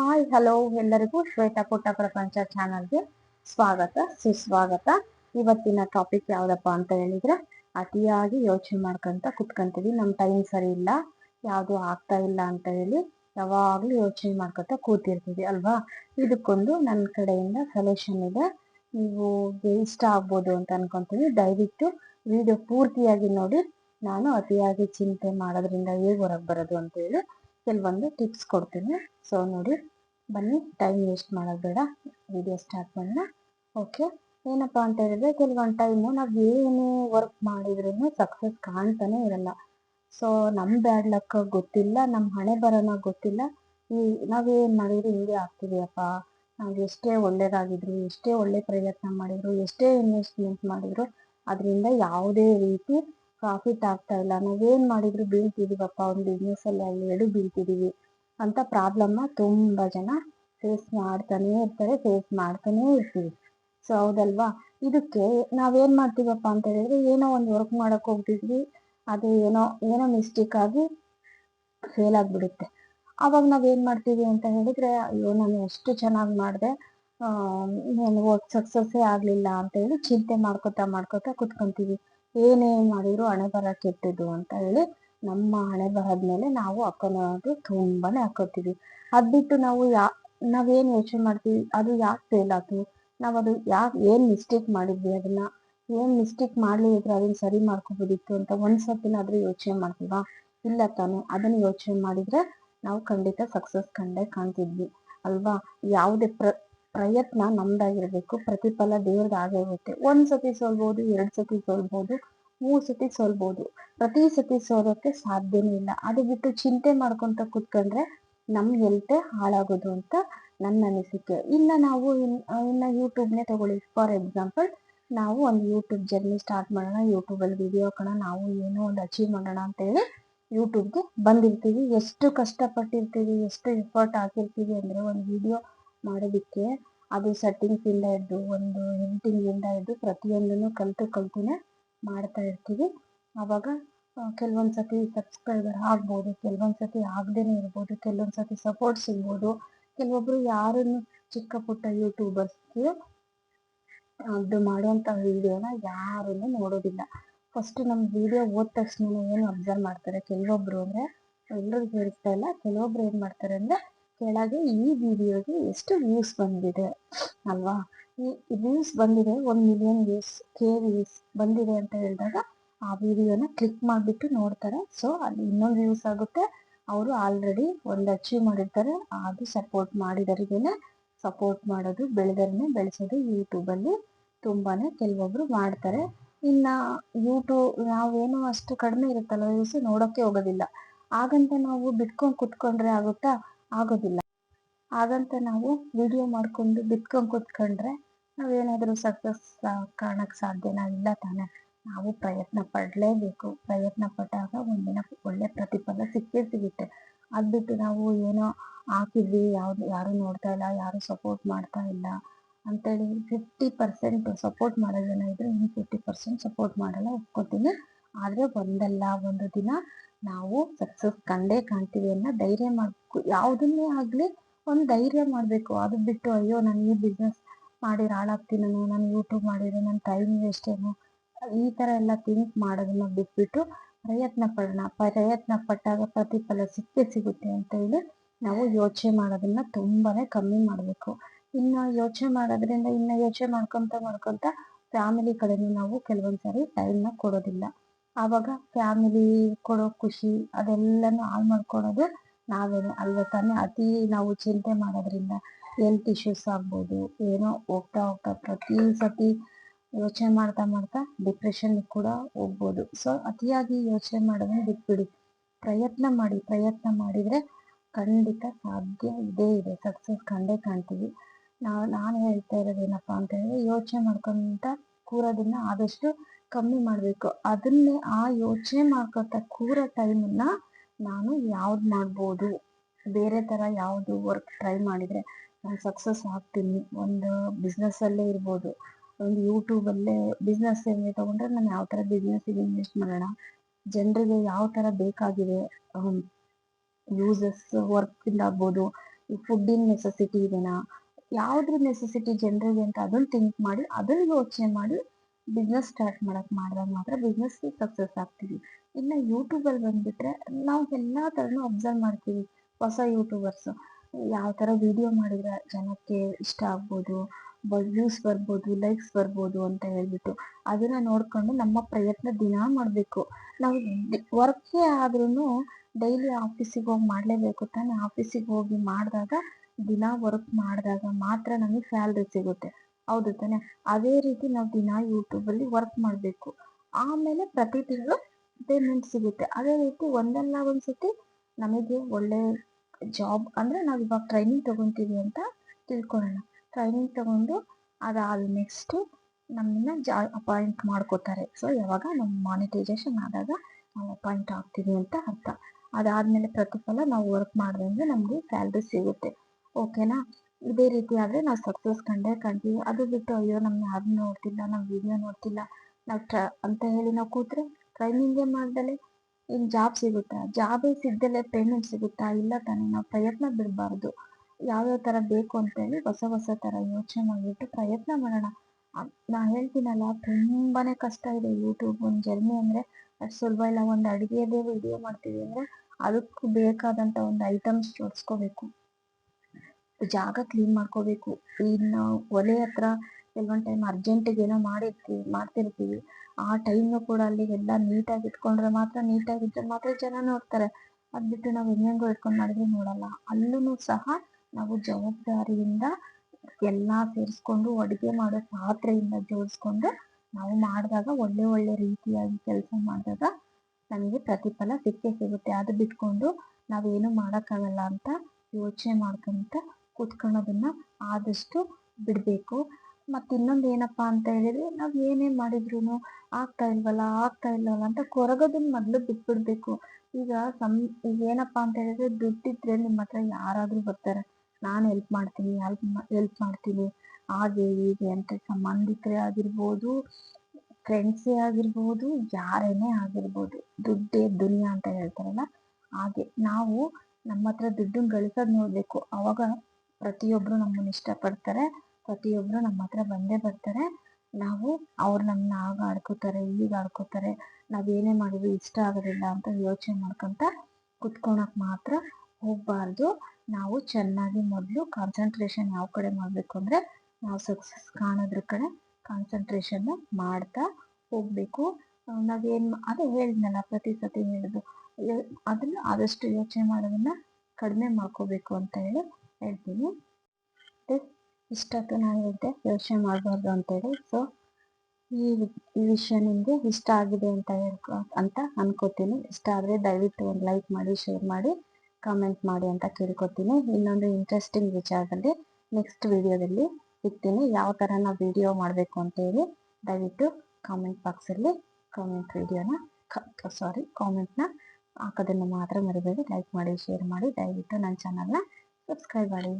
Hi hello ಎಲ್ಲರಿಗೂ ಶ್ವೇತಾ ಪುಟ್ಟ ಪ್ರಪಂಚ ಚಾನಲ್ಗೆ ಸ್ವಾಗತ, ಸುಸ್ವಾಗತ. ಇವತ್ತಿನ ಟಾಪಿಕ್ ಯಾವ್ದಪ್ಪ ಅಂತ ಹೇಳಿದ್ರೆ, ಅತಿಯಾಗಿ ಯೋಚನೆ ಮಾಡ್ಕೊಂತ ಕುತ್ಕೊಂತೀವಿ. ನಮ್ಮ ಟೈಮ್ ಸರಿ ಇಲ್ಲ, ಯಾವುದು ಆಗ್ತಾ ಇಲ್ಲ ಅಂತ ಹೇಳಿ ಯಾವಾಗ್ಲೂ ಯೋಚನೆ ಮಾಡ್ಕೊತ ಕೂತಿರ್ತೀವಿ ಅಲ್ವಾ? ಇದಕ್ಕೊಂದು ನನ್ನ ಕಡೆಯಿಂದ ಸೊಲ್ಯೂಷನ್ ಇದೆ. ನೀವು ಇಷ್ಟ ಆಗ್ಬೋದು ಅಂತ ಅನ್ಕೊಂತೀನಿ ದಯವಿಟ್ಟು ವಿಡಿಯೋ ಪೂರ್ತಿಯಾಗಿ ನೋಡಿ. ನಾನು ಅತಿಯಾಗಿ ಚಿಂತೆ ಮಾಡೋದ್ರಿಂದ ಹೇಗೆ ಹೊರಗೆ ಬರೋದು ಅಂತ ಹೇಳಿ ಕೆಲವೊಂದು ಟಿಪ್ಸ್ ಕೊಡ್ತೀನಿ. ಸೊ ನೋಡಿ. ಬನ್ನಿ ಟೈಮ್ ವೇಸ್ಟ್ ಮಾಡೋದು ಬೇಡ. ವಿಡಿಯೋ ಸ್ಟಾರ್ಟ್ ಮಾಡೋಣ. ಓಕೆ ಏನಪ್ಪ ಅಂತ ಹೇಳಿದ್ರೆ, ಕೆಲವೊಂದು ಟೈಮು ನಾವು ಏನು ವರ್ಕ್ ಮಾಡಿದ್ರೂ ಸಕ್ಸಸ್ ಕಾಣ್ತಾನೆ ಇರಲ್ಲ. ಸೊ ನಮ್ಮ ಬ್ಯಾಡ್ ಲಕ್ ಗೊತ್ತಿಲ್ಲ ನಮ್ಮ ಹಣೆ ಬರೋಣ ಗೊತ್ತಿಲ್ಲ. ಈ ನಾವೇನು ಮಾಡಿದ್ರು ಹಿಂಗೆ ಆಗ್ತಿದೆಯಪ್ಪ. ನಾವು ಎಷ್ಟೇ ಒಳ್ಳೇದಾಗಿದ್ರು, ಎಷ್ಟೇ ಒಳ್ಳೆ ಪ್ರಯತ್ನ ಮಾಡಿದ್ರು, ಎಷ್ಟೇ ಇನ್ವೆಸ್ಟ್ಮೆಂಟ್ ಮಾಡಿದ್ರು, ಅದರಿಂದ ಯಾವುದೇ ರೀತಿ ಪ್ರಾಫಿಟ್ ಆಗ್ತಾ ಇಲ್ಲ. ನಾವೇನು ಮಾಡಿದ್ರು ಬೀಳ್ತಿದ್ದೀವಪ್ಪ ಒಂದು ಬಿಸ್ನೆಸ್ ಅಲ್ಲಿ ಎರಡು ಬೀಳ್ತಿದೀವಿ. ಅಂತ ಪ್ರಾಬ್ಲಮ್ನ ತುಂಬ ಜನ ಫೇಸ್ ಮಾಡ್ತಾನೆ ಇರ್ತಾರೆ ಫೇಸ್ ಮಾಡ್ತಾನೆ ಇರ್ತೀವಿ. ಸೊ ಹೌದಲ್ವಾ? ಇದಕ್ಕೆ ನಾವೇನು ಮಾಡ್ತೀವಪ್ಪ ಅಂತ ಹೇಳಿದ್ರೆ ಏನೋ ಒಂದು ವರ್ಕ್ ಮಾಡೋಕೆ ಹೋಗ್ತಿದ್ವಿ, ಅದು ಏನೋ ಏನೋ ಮಿಸ್ಟೇಕ್ ಆಗಿ ಫೇಲ್ ಆಗಿಬಿಡುತ್ತೆ. ಅವಾಗ ನಾವೇನು ಮಾಡ್ತೀವಿ ಅಂತ ಹೇಳಿದರೆ, ಅಯ್ಯೋ ನಾನು ಎಷ್ಟು ಚೆನ್ನಾಗಿ ಮಾಡಿದೆ ನಾನು ಸಕ್ಸಸ್ಸೇ ಆಗಲಿಲ್ಲ ಅಂತ ಹೇಳಿ ಚಿಂತೆ ಮಾಡ್ಕೋತಾ ಮಾಡ್ಕೋತಾ ಕುತ್ಕೊಂತೀವಿ. ಏನೇ ಮಾಡಿದ್ರು ಹಣೆ ಬರ ಕೆಟ್ಟದ್ದು ಅಂತ ಹೇಳಿ ನಮ್ಮ ಹಣೆ ಬರದ ಮೇಲೆ ನಾವು ಹಾಕೊಳೋದು ತುಂಬಾನೇ ಹಾಕೋತೀವಿ. ಅದ್ಬಿಟ್ಟು ನಾವು ಯಾ, ನಾವೇನ್ ಯೋಚನೆ ಮಾಡ್ತೀವಿ, ಅದು ಯಾಕೆ ಫೇಲ್ ಆಯ್ತು ನಾವು ಅದು ಯಾಕೆ, ಏನ್ ಮಿಸ್ಟೇಕ್ ಮಾಡಿದ್ವಿ ಅದನ್ನ ಏನ್ ಮಿಸ್ಟೇಕ್ ಮಾಡ್ಲಿದ್ರೆ ಅದನ್ನ ಸರಿ ಮಾಡ್ಕೋಬೋದಿತ್ತು ಅಂತ ಒಂದ್ಸತಿನಾದ್ರೂ ಯೋಚನೆ ಮಾಡ್ತೀವಾ? ಇಲ್ಲ ತಾನು. ಅದನ್ನ ಯೋಚನೆ ಮಾಡಿದ್ರೆ ನಾವು ಖಂಡಿತ ಸಕ್ಸಸ್ ಕಂಡೇ ಕಾಣ್ತಿದ್ವಿ. ಅಲ್ವಾ? ಯಾವುದೇ ಪ್ರ, ಪ್ರಯತ್ನ ನಮ್ದಾಗಿರ್ಬೇಕು. ಪ್ರತಿಫಲ ದೇವ್ರದ್ದು ಆಗೇ ಇರುತ್ತೆ. ಒಂದ್ಸತಿ ಸೋಲ್ಬೋದು, ಎರಡ್ ಸತಿ ಸೋಲ್ಬೋದು. ಮೂರ್ ಸತಿ ಸೋಲ್ಬೋದು. ಪ್ರತಿ ಸತಿ ಸೋಲೋಕೆ ಸಾಧ್ಯನೇ ಇಲ್ಲ. ಅದು ಬಿಟ್ಟು ಚಿಂತೆ ಮಾಡ್ಕೊತ ಕುತ್ಕೊಂಡ್ರೆ ನಮ್ ಹೆಲ್ತೆ ಹಾಳಾಗೋದು ಅಂತ ನನ್ನ ಅನಿಸಿಕೆ. ಇಲ್ಲ ನಾವು ಇನ್ನ ಯೂಟ್ಯೂಬ್ನೇ ತಗೊಳ್ಳಿ. ಫಾರ್ ಎಕ್ಸಾಂಪಲ್ ನಾವು ಒಂದು ಯೂಟ್ಯೂಬ್ ಜರ್ನಿ ಸ್ಟಾರ್ಟ್ ಮಾಡೋಣ ಯೂಟ್ಯೂಬಲ್ಲಿ ವಿಡಿಯೋ ಹಾಕೋಣ, ನಾವು ಏನೋ ಒಂದು ಅಚೀವ್ ಮಾಡೋಣ ಅಂತ ಹೇಳಿ ಯೂಟ್ಯೂಬ್ಗೆ ಬಂದಿರ್ತೀವಿ. ಎಷ್ಟು ಕಷ್ಟಪಟ್ಟಿರ್ತೀವಿ, ಎಷ್ಟು ಎಫರ್ಟ್ ಹಾಕಿರ್ತೀವಿ ಅಂದ್ರೆ ಒಂದು ವಿಡಿಯೋ ಮಾಡೋದಕ್ಕೆ ಅದು ಸೆಟ್ಟಿಂಗ್ಸ್ ಇಂದ ಹಿಡ್ದು, ಒಂದು ಎಡಿಟಿಂಗ್ ಇಂದ ಹಿಡ್ದು ಪ್ರತಿಯೊಂದನ್ನು ಕಲಿತು ಕಲ್ತುನೆ ಮಾಡ್ತಾ ಇರ್ತೀವಿ. ಅವಾಗ ಕೆಲವೊಂದು ಸತಿ ಸಬ್ಸ್ಕ್ರೈಬರ್ ಆಗ್ಬೋದು, ಕೆಲವೊಂದು ಸತಿ ಆಗದೇನೆ ಇರ್ಬೋದು, ಕೆಲವೊಂದು ಸತಿ ಸಪೋರ್ಟ್ ಸಿಗ್ಬೋದು ಕೆಲವೊಬ್ರು ಯಾರನ್ನು ಚಿಕ್ಕ ಪುಟ್ಟ ಯೂಟ್ಯೂಬರ್ಸ್ಗೆ ಅದು ಮಾಡುವಂಥ ವಿಡಿಯೋನ ಯಾರನ್ನು ನೋಡೋದಿಲ್ಲ. ಫಸ್ಟ್ ನಮ್ಮ ವಿಡಿಯೋ ಓದ ತಕ್ಷಣ ಏನು ಅಬ್ಸರ್ವ್ ಮಾಡ್ತಾರೆ? ಕೆಲವೊಬ್ರು ಅಂದ್ರೆ ಎಲ್ಲರಿಗೂ ಹೇಳ್ತಾ ಇಲ್ಲ, ಕೆಲವೊಬ್ರು ಏನು ಮಾಡ್ತಾರೆ ಅಂದರೆ, ಕೆಳಗೆ ಈ ವಿಡಿಯೋಗೆ ಎಷ್ಟು ವ್ಯೂಸ್ ಬಂದಿದೆ, ಅಲ್ವಾ? ವ್ಯೂಸ್ ಬಂದಿದೆ, ಒಂದು ಮಿಲಿಯನ್ ವ್ಯೂಸ್ ಕೆ ವ್ಯೂಸ್ ಬಂದಿದೆ ಅಂತ ಹೇಳಿದಾಗ ಆ ವಿಡಿಯೋನ ಕ್ಲಿಕ್ ಮಾಡಿಬಿಟ್ಟು ನೋಡ್ತಾರೆ. ಸೊ ಅಲ್ಲಿ ಇನ್ನೊಂದು ವ್ಯೂಸ್ ಆಗುತ್ತೆ. ಅವರು ಆಲ್ರೆಡಿ ಒಂದು ಅಚೀವ್ ಮಾಡಿರ್ತಾರೆ. ಅದು ಸಪೋರ್ಟ್ ಮಾಡಿದರಿಗೇನೆ ಸಪೋರ್ಟ್ ಮಾಡೋದು ಬೆಳೆದರನ್ನೇ ಬೆಳೆಸೋದು ಯೂಟ್ಯೂಬಲ್ಲಿ ತುಂಬಾ ಕೆಲವೊಬ್ರು ಮಾಡ್ತಾರೆ. ಇನ್ನ ಯೂಟ್ಯೂಬ್ ನಾವೇನೋ ಅಷ್ಟು ಕಡಿಮೆ ಇರುತ್ತಲ್ಲ ವ್ಯೂಸ್ ನೋಡೋಕೆ ಹೋಗೋದಿಲ್ಲ. ಹಾಗಂತ ನಾವು ಬಿಟ್ಕೊಂಡು ಕುತ್ಕೊಂಡ್ರೆ ಆಗುತ್ತಾ? ಆಗೋದಿಲ್ಲ. ಹಾಗಂತ ನಾವು ವಿಡಿಯೋ ಮಾಡ್ಕೊಂಡು ಬಿತ್ಕೊಂಡು ಕುತ್ಕೊಂಡ್ರೆ ನಾವೇನಾದ್ರೂ ಸಕ್ಸಸ್ ಕಾಣಕ್ ಸಾಧ್ಯನಾ? ಇಲ್ಲ ತಾನೆ. ನಾವು ಪ್ರಯತ್ನ ಪಡಲೇಬೇಕು. ಪ್ರಯತ್ನ ಪಟ್ಟಾಗ ಒಂದಿನ ಒಳ್ಳೆ ಪ್ರತಿಫಲ ಸಿಕ್ಕೇ ಸಿಗುತ್ತೆ. ಅದ್ಬಿಟ್ಟು ನಾವು ಏನೋ ಹಾಕಿದ್ವಿ, ಯಾವ್ದು, ಯಾರು ನೋಡ್ತಾ ಇಲ್ಲ, ಯಾರು ಸಪೋರ್ಟ್ ಮಾಡ್ತಾ ಇಲ್ಲ ಅಂತೇಳಿ ಫಿಫ್ಟಿ ಪರ್ಸೆಂಟ್ ಸಪೋರ್ಟ್ ಮಾಡೋ ಜನ ಇದ್ರೆ ಇನ್ನು ಫಿಫ್ಟಿ ಪರ್ಸೆಂಟ್ ಸಪೋರ್ಟ್ ಮಾಡಲ್ಲ, ಒಪ್ಕೋತೀನಿ. ಆದ್ರೆ ಒಂದಲ್ಲ, ಒಂದು ದಿನ ನಾವು ಸಕ್ಸಸ್ ಕಂಡೇ ಕಾಣ್ತೀವಿ ಅನ್ನೋ ಧೈರ್ಯ ಮಾಡಬೇಕು ಯಾವುದನ್ನೇ ಆಗಲಿ ಒಂದು ಧೈರ್ಯ ಮಾಡಬೇಕು. ಅದು ಬಿಟ್ಟು ಅಯ್ಯೋ, ನಾನು ಈ ಬಿಸ್ನೆಸ್ ಮಾಡಿ ಹಾಳಾಗ್ತೀನಿ, ನಾನು ಯೂಟ್ಯೂಬ್ ಮಾಡಿದ್ರೆ ನನ್ನ ಟೈಮ್ ವೇಸ್ಟ್ ಏನೋ? ಈ ಥರ ಎಲ್ಲ ಥಿಂಕ್ ಮಾಡೋದನ್ನ ಬಿಟ್ಬಿಟ್ಟು ಪ್ರಯತ್ನ ಪಡೋಣ. ಪ್ರಯತ್ನ ಪಟ್ಟಾಗ ಪ್ರತಿಫಲ ಸಿಕ್ಕೇ ಸಿಗುತ್ತೆ ಅಂತ ಹೇಳಿ ನಾವು ಯೋಚನೆ ಮಾಡೋದನ್ನ ತುಂಬಾ ಕಮ್ಮಿ ಮಾಡಬೇಕು. ಇನ್ನ ಯೋಚನೆ ಮಾಡೋದ್ರಿಂದ ಇನ್ನ ಯೋಚನೆ ಮಾಡ್ಕೊಂತ ಮಾಡ್ಕೊಂತ ಫ್ಯಾಮಿಲಿ ಕಡೆನೂ ನಾವು ಕೆಲವೊಂದ್ಸರಿ ಟೈಮ್ನ ಕೊಡೋದಿಲ್ಲ. ಆವಾಗ ಫ್ಯಾಮಿಲಿ ಕೊಡೋ ಖುಷಿ ಅದೆಲ್ಲನೂ ಹಾಳು ಮಾಡ್ಕೊಳೋದು ನಾವೇನೆ ಅಲ್ವ ತಾನೇ? ಅತಿ ನಾವು ಚಿಂತೆ ಮಾಡೋದ್ರಿಂದ. ಹೆಲ್ತ್ ಇಶ್ಯೂಸ್ ಆಗ್ಬೋದು, ಏನೋ ಹೋಗ್ತಾ ಹೋಗ್ತಾ ಪ್ರತಿ ಸತಿ ಯೋಚನೆ ಮಾಡ್ತಾ ಮಾಡ್ತಾ ಡಿಪ್ರೆಷನ್ ಕೂಡ ಹೋಗ್ಬೋದು. ಸೊ ಅತಿಯಾಗಿ ಯೋಚನೆ ಮಾಡೋದನ್ನ ಬಿಟ್ಬಿಡಿ. ಪ್ರಯತ್ನ ಮಾಡಿ, ಪ್ರಯತ್ನ ಮಾಡಿದ್ರೆ ಖಂಡಿತ ಸಾಧ್ಯ ಇದೇ ಇದೆ. ಸಕ್ಸಸ್ ಕಂಡೇ ಕಾಣ್ತೀವಿ. ನಾವು, ನಾನು ಹೇಳ್ತಾ ಇರೋದು ಏನಪ್ಪ ಅಂತ ಹೇಳಿದ್ರೆ ಯೋಚನೆ ಮಾಡ್ಕೊಂತ ಕೂರೋದನ್ನ ಆದಷ್ಟು ಕಮ್ಮಿ ಮಾಡಬೇಕು. ಅದನ್ನೇ ಆ ಯೋಚನೆ ಮಾಡ್ಕೊತ ಕೂರೋ ಟೈಮನ್ನ ನಾನು ಯಾವ್ದು ಮಾಡ್ಬೋದು? ಬೇರೆ ಥರ ಯಾವುದು ವರ್ಕ್ ಟ್ರೈ ಮಾಡಿದರೆ ನಾನು ಸಕ್ಸಸ್ ಆಗ್ತೀನಿ. ಒಂದು ಬಿಸ್ನೆಸ್ಸಲ್ಲೇ ಇರ್ಬೋದು. ಒಂದು ಯೂಟ್ಯೂಬಲ್ಲೇ ಬಿಸ್ನೆಸ್ ಏನೇ ತಗೊಂಡ್ರೆ ನಾನು ಯಾವ ಥರ ಬಿಸ್ನೆಸ್ಸಿಗೆ ಇನ್ವೆಸ್ಟ್ ಮಾಡೋಣ. ಜನರಿಗೆ ಯಾವ ಥರ ಬೇಕಾಗಿದೆ ಯೂಸಸ್ ವರ್ಕಿಂದ ಆಗ್ಬೋದು, ಈ ಫುಡ್ಡಿನ ನೆಸೆಸಿಟಿ ಇದೆನಾ, ಯಾವ್ದ್ರ ನೆಸೆಸಿಟಿ ಜನರಿಗೆ ಅಂತ ಅದನ್ನ ಥಿಂಕ್ ಮಾಡಿ ಅದನ್ನ ಯೋಚನೆ ಮಾಡಿ ಬಿಸ್ನೆಸ್ ಸ್ಟಾರ್ಟ್ ಮಾಡಕ್ ಮಾಡಿದಾಗ ಮಾತ್ರ ಬಿಸ್ನೆಸ್ ಸಕ್ಸಸ್ ಆಗ್ತೀವಿ. ಇನ್ನು ಯೂಟ್ಯೂಬಲ್ಲಿ ಬಂದ್ಬಿಟ್ರೆ ನಾವು ಎಲ್ಲ ಥರನೂ ಅಬ್ಸರ್ವ್ ಮಾಡ್ತೀವಿ. ಹೊಸ ಯೂಟ್ಯೂಬರ್ಸ್ ಯಾವ ಥರ ವಿಡಿಯೋ ಮಾಡಿದ್ರೆ ಜನಕ್ಕೆ ಇಷ್ಟ ಆಗ್ಬೋದು ವ್ಯೂಸ್ ಬರ್ಬೋದು ಲೈಕ್ಸ್ ಬರ್ಬೋದು ಅಂತ ಹೇಳ್ಬಿಟ್ಟು ಅದನ್ನ ನೋಡ್ಕೊಂಡು ನಮ್ಮ ಪ್ರಯತ್ನ ದಿನಾ ಮಾಡಬೇಕು. ನಾವು ವರ್ಕೇ ಆದ್ರೂ ಡೈಲಿ ಆಫೀಸಿಗೆ ಹೋಗಿ ಮಾಡಲೇಬೇಕು ತಾನೇ. ಆಫೀಸಿಗೆ ಹೋಗಿ ಮಾಡಿದಾಗ, ದಿನ ವರ್ಕ್ ಮಾಡಿದಾಗ ಮಾತ್ರ ನಮಗೆ ಸ್ಯಾಲ್ರಿ ಸಿಗುತ್ತೆ. ಹೌದು ತಾನೆ. ಅದೇ ರೀತಿ ನಾವು ದಿನ ಯೂಟ್ಯೂಬಲ್ಲಿ ವರ್ಕ್ ಮಾಡಬೇಕು. ಆಮೇಲೆ ಪ್ರತಿ ತಿಂಗಳು ಪೇಮೆಂಟ್ ಸಿಗುತ್ತೆ. ಅದೇ ರೀತಿ ಒಂದಲ್ಲ ಒಂದ್ಸತಿ ನಮಗೆ ಒಳ್ಳೆ ಜಾಬ್ ಅಂದ್ರೆ ನಾವು ಇವಾಗ ಟ್ರೈನಿಂಗ್ ತಗೊಂತೀವಿ ಅಂತ ತಿಳ್ಕೊಳ್ಳೋಣ ಟ್ರೈನಿಂಗ್ ತಗೊಂಡು ಅದಾದ ನೆಕ್ಸ್ಟು ನಮ್ಮನ್ನ ಜಾ ಅಪಾಯಿಂಟ್ ಮಾಡ್ಕೋತಾರೆ. ಸೊ ಯಾವಾಗ ನಮ್ಮ ಮಾನಿಟೈಸೇಷನ್ ಆದಾಗ ನಾವು ಅಪಾಯಿಂಟ್ ಆಗ್ತೀವಿ ಅಂತ ಅರ್ಥ. ಅದಾದ್ಮೇಲೆ ಪ್ರತಿಫಲ ನಾವು ವರ್ಕ್ ಮಾಡಿದ್ರೆ ನಮಗೆ ಸ್ಯಾಲ್ರಿ ಸಿಗುತ್ತೆ. ಓಕೆನಾ ಇದೇ ರೀತಿ ಆದ್ರೆ ನಾವು ಸಕ್ಸಸ್ ಕಂಡೇ ಕಾಣ್ತೀವಿ ಅದು ಬಿಟ್ಟು ಅಯ್ಯೋ ನಮ್ಮ ಯಾರು ನೋಡ್ತಿಲ್ಲ ನಮ್ಮ ವಿಡಿಯೋ ನೋಡ್ತಿಲ್ಲ. ನಾವು ಟ್ರ ಅಂತ ಹೇಳಿ ನಾವು ಕೂತ್ರೆ ಟ್ರೈನಿಂಗೇ ಮಾಡ್ದಲೆ ಇನ್ ಜಾಬ್ ಸಿಗುತ್ತಾ. ಜಾಬೇ ಸಿಗ್ದಲೆ ಪೇಮೆಂಟ್ ಸಿಗುತ್ತಾ ಇಲ್ಲ ತಾನೇ? ನಾವು ಪ್ರಯತ್ನ ಬಿಡಬಾರ್ದು. ಯಾವ್ಯಾವ ತರ ಬೇಕು ಅಂತೇಳಿ ಹೊಸ ಹೊಸ ತರ ಯೋಚನೆ ಮಾಡಿಬಿಟ್ಟು ಪ್ರಯತ್ನ ಮಾಡೋಣ. ನಾ ಹೇಳ್ತೀನಲ್ಲ, ತುಂಬಾನೇ ಕಷ್ಟ ಇದೆ ಯೂಟ್ಯೂಬ್ ಒಂದು ಜರ್ನಿ ಅಂದ್ರೆ. ಅಷ್ಟು ಸುಲಭ ಇಲ್ಲ. ಒಂದು ಅಡಿಗೆದೇ ವಿಡಿಯೋ ಮಾಡ್ತೀವಿ ಅಂದ್ರೆ ಅದಕ್ಕೂ ಬೇಕಾದಂತ ಒಂದು ಐಟಮ್ಸ್ ಜೋಡಿಸ್ಕೋಬೇಕು. ಜಾಗ ಕ್ಲೀನ್ ಮಾಡ್ಕೋಬೇಕು. ಇನ್ನು ಒಲೆ ಹತ್ರ ಕೆಲವೊಂದ್ ಟೈಮ್ ಅರ್ಜೆಂಟಿಗೆ ಏನೋ ಮಾಡಿರ್ತೀವಿ ಮಾಡ್ತಿರ್ತೀವಿ. ಆ ಟೈಮ್ನು ಕೂಡ ಅಲ್ಲಿ ಎಲ್ಲ ನೀಟಾಗಿ ಇಟ್ಕೊಂಡ್ರೆ ಮಾತ್ರ ನೀಟಾಗಿದ್ರೆ ಮಾತ್ರ ಜನ ನೋಡ್ತಾರೆ ಅದು ಬಿಟ್ಟು ನಾವು ಹೆಂಗೆಂಗೋ ಇಟ್ಕೊಂಡು ಮಾಡಿದ್ರೆ ನೋಡಲ್ಲ. ಅಲ್ಲೂ ಸಹ ನಾವು ಜವಾಬ್ದಾರಿಯಿಂದ ಎಲ್ಲ ಸೇರಿಸ್ಕೊಂಡು ಅಡುಗೆ ಮಾಡೋ ಪಾತ್ರೆಯಿಂದ ಜೋಡಿಸ್ಕೊಂಡು ನಾವು ಮಾಡಿದಾಗ ಒಳ್ಳೆ ಒಳ್ಳೆ ರೀತಿಯಾಗಿ ಕೆಲಸ ಮಾಡಿದಾಗ ನಮಗೆ ಪ್ರತಿಫಲ ಸಿಕ್ಕೇ ಸಿಗುತ್ತೆ. ಅದು ಬಿಟ್ಕೊಂಡು ನಾವೇನು ಮಾಡೋಕ್ಕಾಗಲ್ಲ ಅಂತ ಯೋಚನೆ ಮಾಡ್ಕೊಂತ ಕೂತ್ಕೊಳ್ಳೋದನ್ನು ಆದಷ್ಟು ಬಿಡಬೇಕು. ಮತ್ತು ಇನ್ನೊಂದು ಏನಪ್ಪಾ ಅಂತ ಹೇಳಿದ್ರೆ ನಾವು ಏನೇ ಮಾಡಿದ್ರು ಆಗ್ತಾ ಇಲ್ವಲ್ಲ ಆಗ್ತಾ ಇಲ್ವಲ್ಲ ಅಂತ ಕೊರಗೋದನ್ನ ಮೊದಲು ಬಿಟ್ಬಿಡ್ಬೇಕು. ಈಗ ಸಂ, ಈಗ ಏನಪ್ಪಾ ಅಂತ ಹೇಳಿದ್ರೆ ದುಡ್ಡಿದ್ರೆ ನಿಮ್ಮ ಹತ್ರ ಯಾರಾದ್ರೂ ಬರ್ತಾರೆ. ನಾನು ಹೆಲ್ಪ್ ಮಾಡ್ತೀನಿ ಹೆಲ್ಪ್ ಹೆಲ್ಪ್ ಮಾಡ್ತೀನಿ. ಹಾಗೆ ಹೀಗೆ ಅಂತ ಸಂಬಂಧಿಕರೇ ಆಗಿರ್ಬೋದು ಫ್ರೆಂಡ್ಸೇ ಆಗಿರ್ಬೋದು, ಯಾರೇನೇ ಆಗಿರ್ಬೋದು, ದುಡ್ಡೇ ದುನಿಯಾ ಅಂತ ಹೇಳ್ತಾರಲ್ಲ, ಹಾಗೆ ನಾವು ನಮ್ಮ ಹತ್ರ ದುಡ್ಡನ್ನ ಗಳಿಸೋದು ನೋಡಬೇಕು. ಅವಾಗ ಪ್ರತಿಯೊಬ್ಬರು ನಮ್ಮನ್ನು ಇಷ್ಟಪಡ್ತಾರೆ. ಪ್ರತಿಯೊಬ್ರು ನಮ್ಮ ಹತ್ರ ಬಂದೇ ಬರ್ತಾರೆ. ನಾವು ಅವ್ರು ನಮ್ಮನ್ನ ಆಗ ಆಡ್ಕೋತಾರೆ, ಈಗ ಆಡ್ಕೋತಾರೆ ನಾವೇನೇ ಮಾಡಿದ್ರು ಇಷ್ಟ ಆಗೋದಿಲ್ಲ ಅಂತ ಯೋಚನೆ ಮಾಡ್ಕೊಂತ ಕುತ್ಕೊಳಕ್ ಮಾತ್ರ ಹೋಗ್ಬಾರ್ದು. ನಾವು ಚೆನ್ನಾಗಿ ಮೊದಲು ಕಾನ್ಸಂಟ್ರೇಷನ್ ಯಾವ ಕಡೆ ಮಾಡಬೇಕು ಅಂದರೆ ನಾವು ಸಕ್ಸಸ್ ಕಾಣೋದ್ರ ಕಡೆ ಕಾನ್ಸಂಟ್ರೇಷನ್ ಮಾಡ್ತಾ ಹೋಗಬೇಕು. ನಾವೇನು ಅದೇ ಹೇಳಿದ್ನಲ್ಲ ಪ್ರತಿ ಸತಿ ಹೇಳುದು. ಅದನ್ನ ಆದಷ್ಟು ಯೋಚನೆ ಮಾಡೋದನ್ನ ಕಡಿಮೆ ಮಾಡ್ಕೋಬೇಕು ಅಂತ ಹೇಳಿ ಹೇಳ್ತೀನಿ. ಇಷ್ಟಕ್ಕೆ ನಾನು ಹೇಳಿದೆ ಯೋಚನೆ ಮಾಡಬಾರ್ದು ಅಂತೇಳಿ. ಸೊ ಈ ಈ ವಿಷಯ ನಿಮಗೆ ಇಷ್ಟ ಆಗಿದೆ ಅಂತ ಹೇಳ್ಕೊ, ಅಂತ ಅನ್ಕೋತೀನಿ. ಇಷ್ಟ ಆದರೆ ದಯವಿಟ್ಟು ಒಂದು ಲೈಕ್ ಮಾಡಿ, ಶೇರ್ ಮಾಡಿ, ಕಮೆಂಟ್ ಮಾಡಿ ಅಂತ ಕೇಳ್ಕೊತೀನಿ. ಇನ್ನೊಂದು ಇಂಟ್ರೆಸ್ಟಿಂಗ್ ವಿಚಾರದಲ್ಲಿ ನೆಕ್ಸ್ಟ್ ವಿಡಿಯೋದಲ್ಲಿ ಸಿಗ್ತೀನಿ. ಯಾವ ಥರ ನಾವು ವಿಡಿಯೋ ಮಾಡಬೇಕು ಅಂತೇಳಿ ದಯವಿಟ್ಟು ಕಾಮೆಂಟ್ ಬಾಕ್ಸಲ್ಲಿ ಕಾಮೆಂಟ್ ವಿಡಿಯೋನ ಸಾರಿ ಕಾಮೆಂಟ್ನ ಹಾಕೋದನ್ನು ಮಾತ್ರ ಮರಿಬೇಡಿ. ಲೈಕ್ ಮಾಡಿ ಶೇರ್ ಮಾಡಿ. ದಯವಿಟ್ಟು ನನ್ನ ಚಾನಲ್ನ ಸಬ್ಸ್ಕ್ರೈಬ್ ಮಾಡಿ.